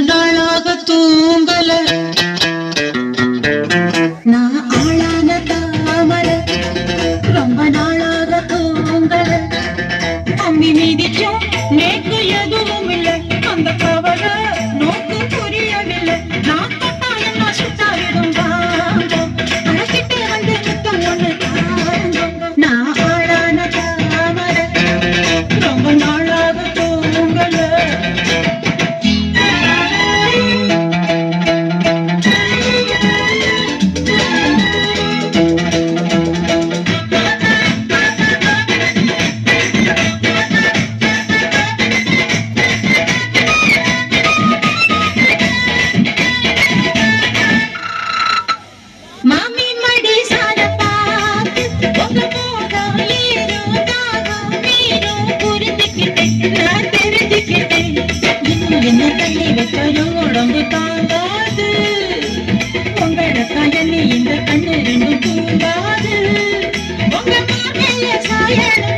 நாளாக தூங்கல. நான் ஆளான தாமல ரொம்ப நாளாக தூங்கல. மீதிக்கும் நேற்று எதுவும் இல்லை. அந்த இந்த கண்ணு ரெண்டு தூங்காது உங்க சாயணும்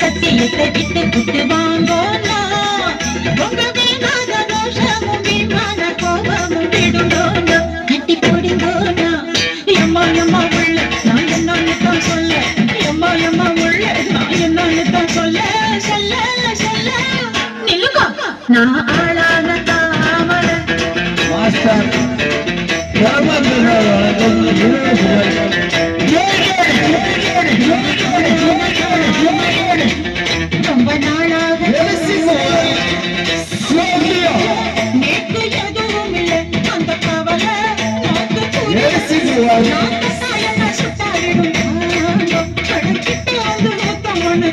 சத்தியத்தை விட்டு விட்டு வாங்கோனா உங்க வீணாக தோஷமும் வீணாக கோபமும் விடுங்கோனா கட்டி போடுங்கோனா எம்மா எம்மா உள்ள. நான் என்னன்னு தான் சொல்ல. எம்மா எம்மா உள்ள. நான் என்னன்னு தான் சொல்ல. சொல்ல சொல்ல. நில்லுங்க. நான் ஆளான தாமரை. மாஸ்டர் பரமாத்மா வணக்கம் చుట్టాలు తమను